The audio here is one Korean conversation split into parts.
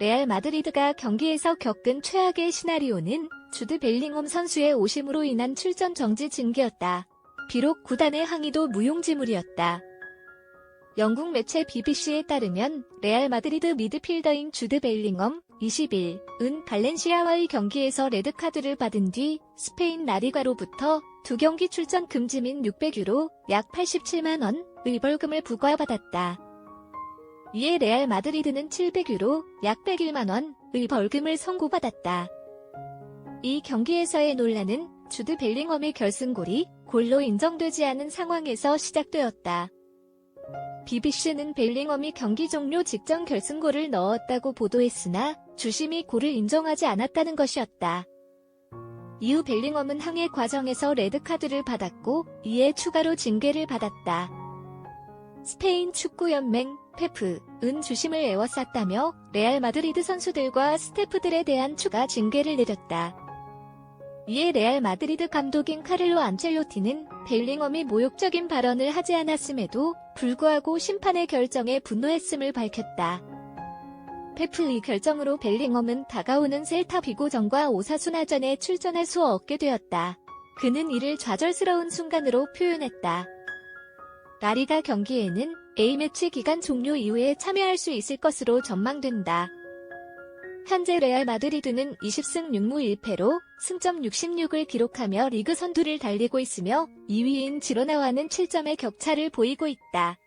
레알 마드리드가 경기에서 겪은 최악의 시나리오는 주드 벨링엄 선수의 오심으로 인한 출전 정지 징계였다. 비록 구단의 항의도 무용지물이었다. 영국 매체 BBC에 따르면 레알 마드리드 미드필더인 주드 벨링엄 21은 발렌시아와의 경기에서 레드카드를 받은 뒤 스페인 라리가로부터 두 경기 출전 금지 민 600유로 약 87만 원의 벌금을 부과받았다. 이에 레알 마드리드는 700유로 약 101만 원의 벌금을 선고받았다. 이 경기에서의 논란은 주드 벨링엄의 결승골이 골로 인정되지 않은 상황에서 시작되었다. BBC는 벨링엄이 경기 종료 직전 결승골을 넣었다고 보도했으나 주심이 골을 인정하지 않았다는 것이었다. 이후 벨링엄은 항해 과정에서 레드카드를 받았고 이에 추가로 징계를 받았다. 스페인 축구연맹 페프은 주심을 애워쌌다며 레알 마드리드 선수들과 스태프들에 대한 추가 징계를 내렸다. 이에 레알 마드리드 감독인 카를로 안첼로티는 벨링엄이 모욕적인 발언을 하지 않았음에도 불구하고 심판의 결정에 분노했음을 밝혔다. 페프의 결정으로 벨링엄은 다가오는 셀타 비고전과 오사수나전에 출전할 수 없게 되었다. 그는 이를 좌절스러운 순간으로 표현했다. 라리가 경기에는 A매치 기간 종료 이후에 참여할 수 있을 것으로 전망된다. 현재 레알 마드리드는 20승 6무 1패로 승점 66을 기록하며 리그 선두를 달리고 있으며 2위인 지로나와는 7점의 격차를 보이고 있다.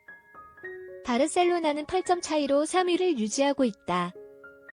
바르셀로나는 8점 차이로 3위를 유지하고 있다.